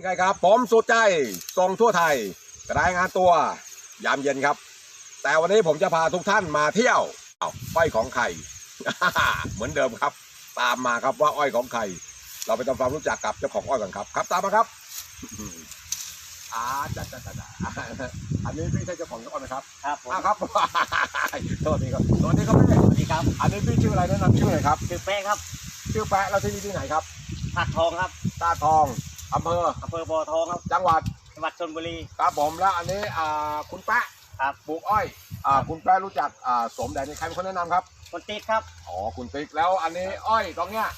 ไงครับผมสุดใจส่งทั่วไทยรายงานตัวยามเย็นครับ แต่วันนี้ผมจะพาทุกท่านมาเที่ยวอ้าวอ้อยของใครเหมือนเดิมครับ ตามมาครับว่าอ้อยของใครเราไปทำความรู้จักกับเจ้าของอ้อยกันครับ ครับ ตามมาครับอ่าจ้าจ้าจ้าจ้าอันนี้พี่ใช่เจ้าของอ้อยไหมครับครับผมอ่าครับสวัสดีครับสวัสดีครับพี่สวัสดีครับ อันนี้พี่ชื่ออะไรแนะนำชื่อหน่อยครับชื่อแป้ครับชื่อแปะแล้วที่นี่ที่ไหนครับผักทองครับตาทอง อำเภออำเภอบ่อทองครับจังหวัดจังหวัดชลบุรี ครับผมแล้วอันนี้อ่าคุณแปะครับปลูกอ้อยอ่าคุณแปะรู้จักอ่าสมแดงนี่ใครเป็นคนแนะนำครับคนติดครับอ๋อคุณติ๊กแล้วอันนี้อ้อยตรงเนี้ย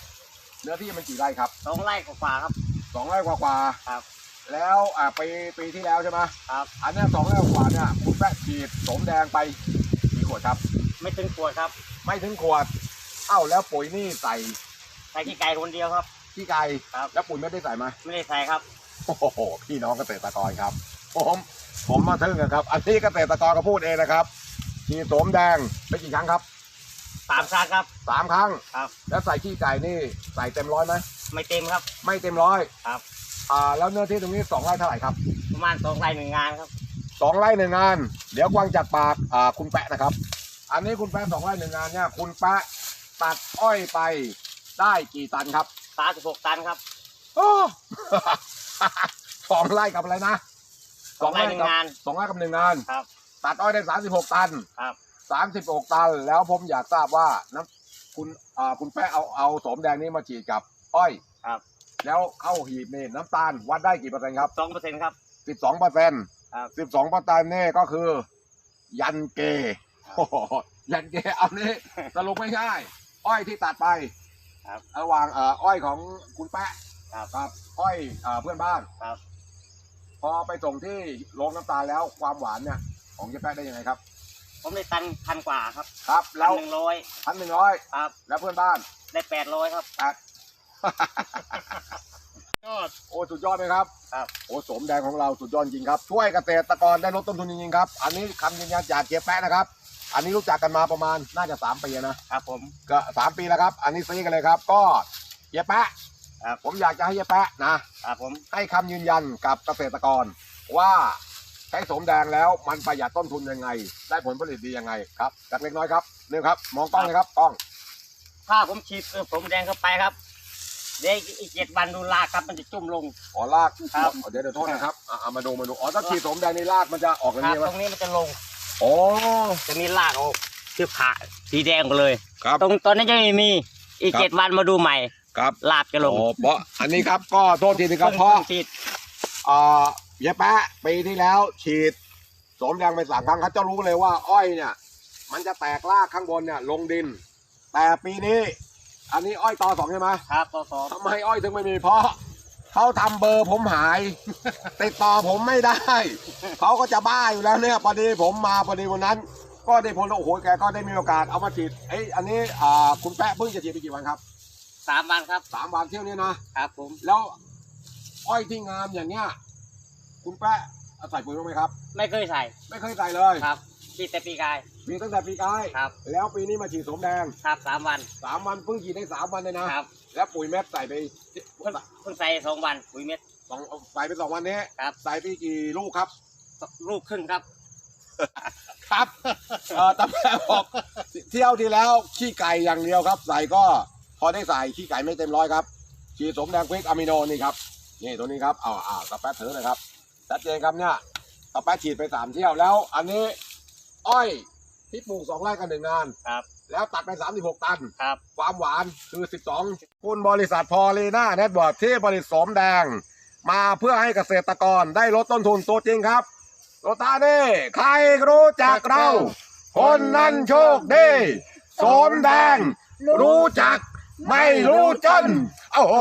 เนื้อที่มันกี่ไร่ครับสองไร่กว่าๆครับสองไร่กว่าครับๆแล้วอ่าปีปีที่แล้วใช่ไหมครับ อันเนี้ยสองไร่กว่าเนี่ยคุณแปะฉีดสมแดงไปกี่ขวดครับ ไม่ถึงขวดครับไม่ถึงขวดเอ้าแล้วปุ๋ยนี่ใส่ใส่ขี้ไก่คนเดียวครับ ขี้ไก่ครับ แล้วปุ๋ยไม่ได้ใส่ไหมไม่ได้ใส่ครับ โอ้โห พี่น้องเกษตรกรครับ ผมผมมาทึ่งกันครับ อันนี้เกษตรกรก็พูดเองนะครับฉีดสมแดงไปกี่ครั้งครับสามครั้งครับ สามครั้ง ครับ แล้วใส่ขี้ไก่นี่ใส่เต็มร้อยไหมไม่เต็มครับ ไม่เต็มร้อยครับ อ่าแล้วเนื้อที่ตรงนี้สองไร่เท่าไหร่ครับประมาณสองไร่หนึ่งงานครับ สองไร่หนึ่งงาน เดี๋ยวกวางจากปากอ่าคุณแปะนะครับ อันนี้คุณแปะสองไร่หนึ่งงานเนี่ยคุณแปะตัดอ้อยไปได้กี่ตันครับ สามสิบหกตันครับโอ้ สองไร่กับอะไรนะสองไร่หนึ่งกับงานสองไร่กับหนึ่งงานครับ ตัดอ้อยได้สามสิบหกตันครับสามสิบหกตัน แล้วผมอยากทราบว่าน้ำคุณอ่าคุณแปะเอาเอาสมแดงนี้มาฉีดกับ อ้อยครับ แล้วเข้าหีบนี่น้ำตาลวัดได้กี่เปอร์เซ็นต์ครับสองเปอร์เซ็นต์ครับสิบสองเปอร์เซ็นต์ครับสิบสองเปอร์เซ็นต์นี่ก็คือ ยันเกโอ้โหยันเกอันนี้สรุปไม่ใช่ อ้อยที่ตัดไป ครับระหว่างเอ่ออ้อยของคุณแปะครับกับอ้อยเอ่อเพื่อนบ้านครับ พอไปส่งที่โรงน้ำตาลแล้วความหวานเนี่ย ของเจ๊แปะได้ยังไงครับ ผมได้ตันพันกว่าครับครับ พัแล้นวหนึ่งร้อยพันหนึ่งร้อยครับ แล้วเพื่อนบ้านได้แปดร้อยครับ แปด ยอด โอ้สุดยอดไหมครับ ครับ โอ้สมแดงของเราสุดยอดจริงครับ ช่วยเกษตรกรได้ลดต้นทุนจริงๆครับ อันนี้คำยืนยันจากเจ๊แปะนะครับ อันนี้รู้จักกันมาประมาณน่าจะสามปีนะครับผมก็สามปีแล้วครับ อันนี้ซีกันเลยครับ ก็เจ๊แปะครับผมอยากจะให้เจ๊แปะนะครับผมให้คำยืนยันกับเกษตรกร ว่าใช้สมแดงแล้วมันประหยัดต้นทุนยังไง ได้ผลผลิตดียังไงครับจากเล็กน้อยครับนี่ครับ มองกล้องเลยครับกล้อง ถ้าผมฉีดเออผมแดงเข้าไปครับเดี๋ยวอีกเจ็ดวันดูลากครับมันจะจุ่มลงอ๋อลากครับอ๋อเดี๋ยวเดี๋ยวโทษนะครับอะเอามาดูมาดูอ๋อถ้าฉีดสมแดงนี่ลากมันจะออกอย่างครับนี้ไหมตรงนี้มันจะลง โอ้จะมีลากออกคือผ่าสีแดงไปเลย ครับ ตรงตอนนี้ยังไม่มีอีกครับ เจ็ดวันมาดูใหม่ครับลากจะลงโอ้เพราะอันนี้ครับก็โทษทีนะครับเพราะฉีดอ่าเยแปะปีที่แล้วฉีดสมแดงไปสามครั้งเขาจะรู้เลยว่า อ้อยเนี่ย มันจะแตกรากข้างบนเนี่ย ลงดิน แต่ปีนี้ อันนี้อ้อยตอสองใช่ไหมครับต่อสองทำไมอ้อยถึงไม่มีเพราะ เขาทำเบอร์ผมหาย ติดต่อผมไม่ได้ เขาก็จะบ้าอยู่แล้วเนี่ยพอดีผมมาพอดีวันนั้น ก็ได้ผลโอ้โหแกก็ได้มีโอกาสเอามาฉีดเอ้ยอันนี้อ่าคุณแปะเพิ่งจะฉีดไปกี่วันครับสามวันครับสามวันเที่ยวนี้นะครับผมแล้วอ้อยที่งามอย่างเนี้ยคุณแปะใส่ปุ๋ยบ้างไหมครับ ไม่เคยใส่ไม่เคยใส่เลยครับฉีดแต่ปีกายมีตั้งแต่ปีกายครับ แล้วปีนี้มาฉีดสมแดงครับสามวันสามวันเพิ่งฉีดได้สามวันเลยนะครับ แล้วปุ๋ยเม็ดใส่ไปเพิ่งเพิ่งใส่สองวันปุ๋ยเม็ด สองใส่ไปสองวันนี้ครับ ใส่ไปกี่ลูกครับ ลูกครึ่งครับ ครับเออแต่แม่บอกเที่ยวที่แล้วขี้ไก่อย่างเดียวครับ ใส่ก็พอได้ใส่ขี้ไก่ไม่เต็มร้อยครับฉีดสมแดงควิกอะมิโนนี่ครับนี่ตัวนี้ครับเอาอ่าตะแป๊ะถือเลยครับชัดเจนครับเนี่ยตะแป๊ะฉีดไปสามเที่ยวแล้ว อันนี้ อ้อยที่ปลูกสองไร่กันหนึ่งงานครับ แล้วตัดไปสามสิบหกตัน ครับ ความหวานคือ 12 คุณบริษัทพอลีน่าเน็ตเวิร์กที่ผลิตสมแดง มาเพื่อให้เกษตรกรได้ลดต้นทุนตัวจริงครับโรตาเน่ใครรู้จักเรา คนนั้นโชคดีสมแดง รู้จักไม่รู้จน โอ้โห